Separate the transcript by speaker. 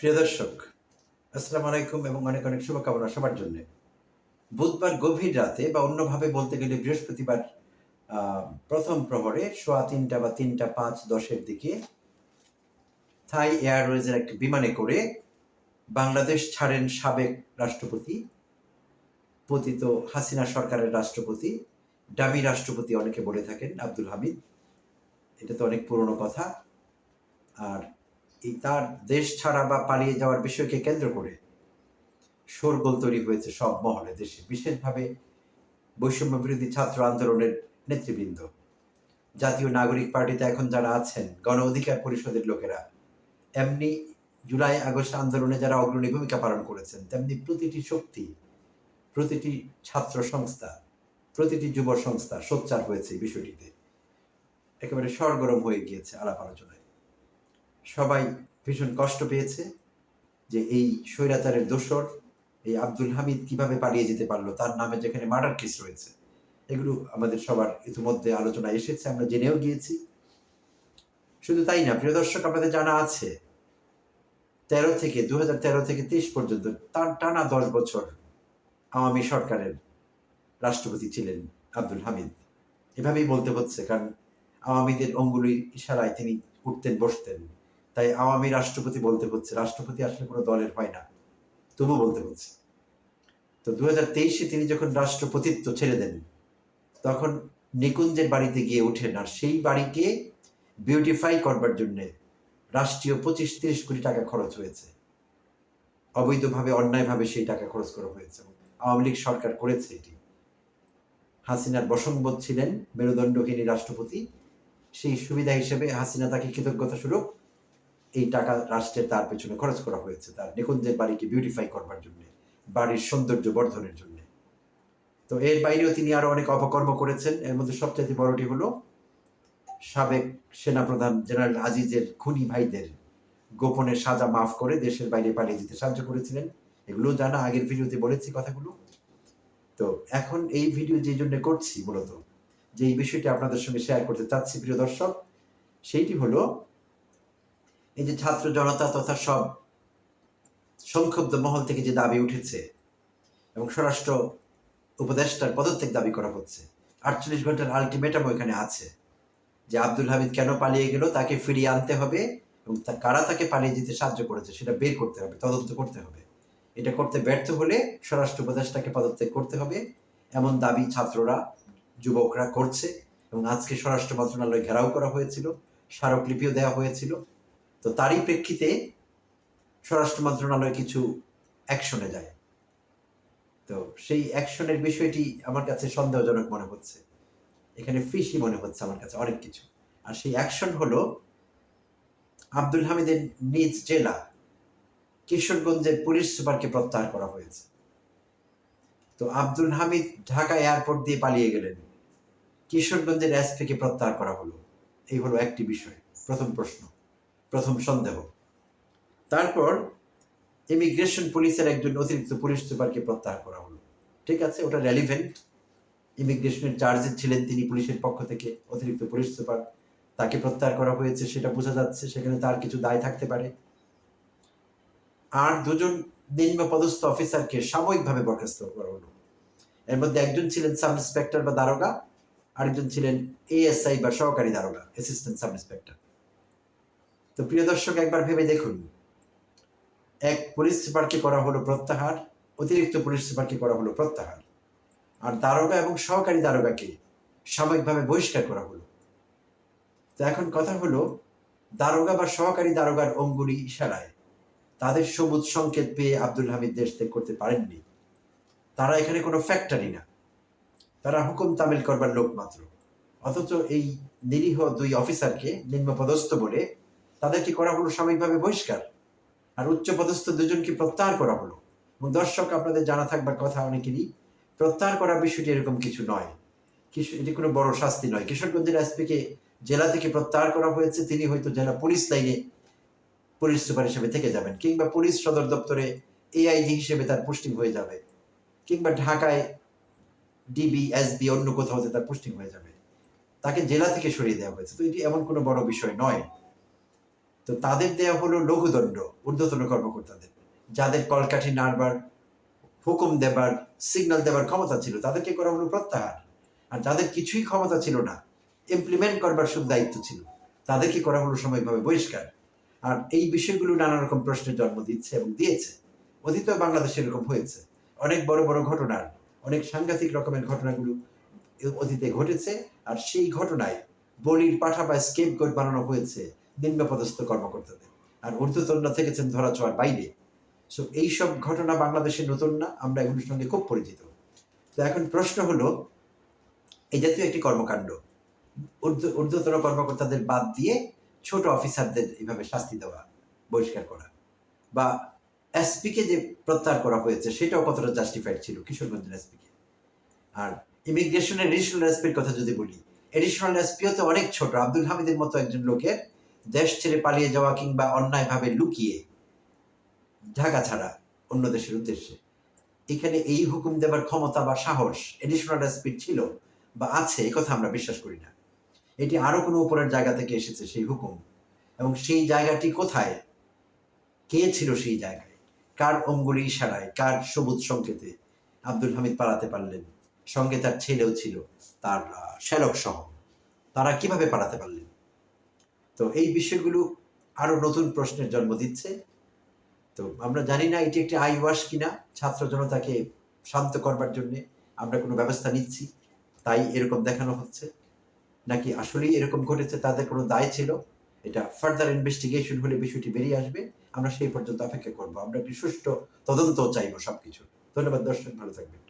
Speaker 1: প্রিয় দর্শক, আসসালামু আলাইকুম এবং অনেক অনেক শুভকামনা সবার জন্য। বুধবার গভীর রাতে বা অন্যভাবে বলতে গেলে বৃহস্পতিবার প্রথম প্রহরে সোয়া তিনটা বা তিনটা পাঁচ দশের দিকে থাই এয়ারওয়েজের একটি বিমানে করে বাংলাদেশ ছাড়েন সাবেক রাষ্ট্রপতি, পতিত হাসিনা সরকারের রাষ্ট্রপতি ডামি রাষ্ট্রপতি অনেকে বলে থাকেন, আব্দুল হামিদ। এটা তো অনেক পুরনো কথা। আর তার দেশ ছাড়া বা পালিয়ে যাওয়ার বিষয়কে কেন্দ্র করে শোরগোল তৈরি হয়েছে সব মহলে দেশে। বিশেষভাবে বৈষম্য বিরোধী ছাত্র আন্দোলনের নেতৃবৃন্দ। জাতীয় নাগরিক পার্টিতে এখন যারা আছেন, গণ অধিকার পরিষদের লোকেরা, এমনি জুলাই, আগস্ট আন্দোলনে যারা অগ্রণী ভূমিকা পালন করেছেন, তেমনি প্রতিটি শক্তি, প্রতিটি ছাত্র সংস্থা, প্রতিটি যুব সংস্থা সোচ্চার হয়েছে বিষয়টিতে। একেবারে সরগরম হয়ে গিয়েছে আলাপ আলোচনায়। সবাই ভীষণ কষ্ট পেয়েছে যে এই স্বৈরাচারের দোসর এই আব্দুল হামিদ কীভাবে পালিয়ে যেতে পারল, তার নামে যেখানে মার্ডার কেস রয়েছে, এগুলো আমাদের সবার ইতিমধ্যে আলোচনা এসেছে, আমরা জেনেও গিয়েছি। শুধু তাই না, প্রিয় দর্শক, আপনাদের জানা আছে, তেরো থেকে দু তেরো থেকে তেইশ পর্যন্ত তার টানা দশ বছর আওয়ামী সরকারের রাষ্ট্রপতি ছিলেন আব্দুল হামিদ। এভাবেই বলতে হচ্ছে, কারণ আওয়ামীদের অঙ্গুলির ইশারায় তিনি উঠতেন, বসতেন। তাই আওয়ামী রাষ্ট্রপতি বলতে হচ্ছে। রাষ্ট্রপতি আসলে কোনো দলের হয় না। তবু বলতে হচ্ছে। তো দু হাজার তেইশে তিনি যখন রাষ্ট্রপতিত্ব ছেড়ে দেন, তখন নিকুঞ্জের বাড়িতে গিয়ে উঠেন আর সেই বাড়িকে বিউটিফাই করবার জন্যে রাষ্ট্রীয় পঁচিশ তিরিশ কোটি টাকা খরচ হয়েছে। অবৈধভাবে, অন্যায়ভাবে সেই টাকা খরচ করা হয়েছে। আওয়ামী লীগ সরকার করেছে এটি। হাসিনার বসংবোধ ছিলেন মেরুদণ্ডহীনী রাষ্ট্রপতি। সেই সুবিধা হিসেবে হাসিনা তাকে কৃতজ্ঞতা স্বরূপ এই টাকা রাষ্ট্রের তার পেছনে খরচ করা হয়েছে। তার নিকুঞ্জের বাড়িকে বিউটিফাই করবার জন্য, বাড়ির সৌন্দর্য বর্ধনের জন্য। তো এর বাইরেও তিনি আরও অনেক অপকর্ম করেছেন। এর মধ্যে সবচেয়ে বড়টি হলো সাবেক সেনাপ্রধান জেনারেল আজিজের খুনি ভাইদের গোপনে সাজা মাফ করে দেশের বাইরে পালিয়ে যেতে সাহায্য করেছিলেন। এগুলো জানা, আগের ভিডিওতে বলেছি কথাগুলো। তো এখন এই ভিডিও যে জন্য করছি মূলত, যে এই বিষয়টি আপনাদের সঙ্গে শেয়ার করতে চাচ্ছি, প্রিয় দর্শক, সেইটি হলো এই যে ছাত্র জনতা তথা সব সংক্ষুব্ধ মহল থেকে যে দাবি উঠেছে এবং স্বরাষ্ট্র উপদেষ্টার পদত্যাগ দাবি করা হচ্ছে, আটচল্লিশ ঘণ্টার আলটিমেটাম ওইখানে আছে যে আব্দুল হামিদ কেন পালিয়ে গেল, তাকে ফিরিয়ে আনতে হবে এবং কারা তাকে পালিয়ে যেতে সাহায্য করেছে সেটা বের করতে হবে, তদন্ত করতে হবে। এটা করতে ব্যর্থ হলে স্বরাষ্ট্র উপদেষ্টাকে পদত্যাগ করতে হবে। এমন দাবি ছাত্ররা, যুবকরা করছে এবং আজকে স্বরাষ্ট্র মন্ত্রণালয় ঘেরাও করা হয়েছিল, স্মারকলিপিও দেওয়া হয়েছিল। তো তারই প্রেক্ষিতে স্বরাষ্ট্র মন্ত্রণালয় কিছু অ্যাকশনে যায়। তো সেই অ্যাকশনের বিষয়টি আমার কাছে সন্দেহজনক মনে হচ্ছে। এখানে ফিশি মনে হচ্ছে আমার কাছে অনেক কিছু। আর সেই অ্যাকশন হলো আব্দুল হামিদের নিজ জেলা কিশোরগঞ্জের পুলিশ সুপারকে প্রত্যাহার করা হয়েছে। তো আব্দুল হামিদ ঢাকা এয়ারপোর্ট দিয়ে পালিয়ে গেলেন। কিশোরগঞ্জের এসপিকে প্রত্যাহার করা হলো। এই হলো একটি বিষয়। প্রথম প্রশ্ন। প্রথম সন্দেহ। তারপর ইমিগ্রেশন পুলিশের একজন অতিরিক্ত পুলিশ সুপারকে প্রত্যাহার করা হলো। ঠিক আছে, ওটা রেলিভেন্ট ইমিগ্রেশনের চার্জে ছিলেন তিনি পুলিশের পক্ষ থেকে, অতিরিক্ত পুলিশ সুপার তাকে প্রত্যাহার করা হয়েছে, সেটা বোঝা যাচ্ছে, সেখানে তার কিছু দায় থাকতে পারে। আর দুজন নিম্ন পদস্থ অফিসারকে সাময়িকভাবে বরখাস্ত করা হলো। এর মধ্যে একজন ছিলেন সাব ইন্সপেক্টর বা দারোগা, আরেকজন ছিলেন এএসআই বা সহকারী দারোগা অ্যাসিস্ট্যান্ট সাব ইন্সপেক্টর তো প্রিয় দর্শক, একবার ভেবে দেখুন। এক পুলিশ সুপারকে করা হলো প্রত্যাহার, অতিরিক্ত পুলিশ সুপারকে করা হলো প্রত্যাহার। আর দারোগা এবং সহকারী দারোগাকে সাময়িকভাবে বহিষ্কার করা হলো। তো এখন কথা হলো, দারোগা বা সহকারী দারোগার অঙ্গুলি ইশারায়। তাদের সবুজ সংকেত পেয়ে আব্দুল হামিদ দেশ ত্যাগ করতে পারেননি। তারা এখানে কোনো ফ্যাক্টরি না। তারা হুকুম তামিল করবার লোক মাত্র। অথচ এই নিরীহ দুই অফিসারকে নিম্নপদস্থ বলে তাদেরকে করা হলো সাময়িকভাবে বহিষ্কার? আর উচ্চ পদস্থ দুজনকে প্রত্যাহার করা হলো? এবং দর্শক, আপনাদের জানা থাকবার কথা অনেকেরই, প্রত্যাহার করার বিষয়টি এরকম কিছু নয়। এটি কোনো বড় শাস্তি নয়। কিশোরগঞ্জের এসপিকে জেলা থেকে প্রত্যাহার করা হয়েছে, তিনি হয়তো জেলা পুলিশ লাইনে পুলিশ সুপার হিসেবে থেকে যাবেন, কিংবা পুলিশ সদর দপ্তরে এআইজি হিসেবে তার পোস্টিং হয়ে যাবে, কিংবা ঢাকায় ডিবি এসবি অন্য কোথাও তার পোস্টিং হয়ে যাবে। তাকে জেলা থেকে সরিয়ে দেওয়া হয়েছে। তো এটি এমন কোনো বড় বিষয় নয়। তো তাদের দেওয়া হলো লঘুদণ্ড, ঊর্ধ্বতন কর্মকর্তাদের। যাদের কলকাঠি নাড়বার হুকুম দেবার সিগন্যাল দেবার ক্ষমতা ছিল, তাদেরকে করা হলো প্রত্যাহার। আর যাদের কিছুই ক্ষমতা ছিল না ইমপ্লিমেন্ট করবার সব দায়িত্ব ছিল, তাদেরকে করা হলো সময়ভাবে বহিষ্কার। আর এই বিষয়গুলো নানা রকম প্রশ্নের জন্ম দিচ্ছে এবং দিয়েছে। অতীতে বাংলাদেশে এরকম হয়েছে। অনেক বড় বড় ঘটনার, অনেক সাংঘাতিক রকমের ঘটনাগুলো অতীতে ঘটেছে। আর সেই ঘটনায় বলির পাঠা বা স্কেপ বানানো হয়েছে। নিম্নপদস্থ কর্মকর্তাদের। আর ঊর্ধ্বতন থেকেছেন ধরা ছোঁয়ার বাইরে। সো এইসব ঘটনা বাংলাদেশে নতুন না, আমরা এগুলোর সঙ্গে খুব পরিচিত। তো এখন প্রশ্ন হলো, এই জাতীয় একটি কর্মকাণ্ড, ঊর্ধ্ব- ঊর্ধ্বতন কর্মকর্তাদের বাদ দিয়ে ছোট অফিসারদের এইভাবে শাস্তি দেওয়া, বহিষ্কার করা, বা এসপিকে যে প্রত্যাহার করা হয়েছে, সেটাও কতটা জাস্টিফাইড ছিল? কিশোরগঞ্জের এসপিকে। আর ইমিগ্রেশনের এডিশনাল এসপির কথা যদি বলি এডিশনাল এসপিও তো অনেক ছোট। আব্দুল হামিদের মতো একজন লোকের দেশ ছেড়ে পালিয়ে যাওয়া কিংবা অন্যায়ভাবে লুকিয়ে ঢাকা ছাড়া অন্য দেশের উদ্দেশ্যে। এখানে এই হুকুম দেবার ক্ষমতা বা সাহস এডিশনাল স্পিড ছিল বা আছে এই কথা আমরা বিশ্বাস করি না। এটি আরও কোনো উপরের জায়গা থেকে এসেছে সেই হুকুম। এবং সেই জায়গাটি কোথায়? কে ছিল সেই জায়গায়? কার অঙ্গুলি ইশারায়? কার সবুজ সংকেতে? আব্দুল হামিদ পালাতে পারলেন। সঙ্গে তার ছেলেও ছিল, তার শ্যালক সহ। তারা কীভাবে পালাতে পারলেন? তো এই বিষয়গুলো আরও নতুন প্রশ্নের জন্ম দিচ্ছে। তো আমরা জানি না এটি একটি আই ওয়াশ কিনা, ছাত্র জনতাকে শান্ত করবার জন্য আমরা কোনো ব্যবস্থা নিচ্ছি, তাই এরকম দেখানো হচ্ছে। নাকি আসলেই এরকম ঘটেছে তাদের কোনো দায় ছিল? এটা ফার্দার ইনভেস্টিগেশন হলে বিষয়টি বেরিয়ে আসবে। আমরা সেই পর্যন্ত অপেক্ষা করব। আমরা একটি সুষ্ঠু তদন্ত চাইব সবকিছু। ধন্যবাদ, দর্শক, ভালো থাকবেন।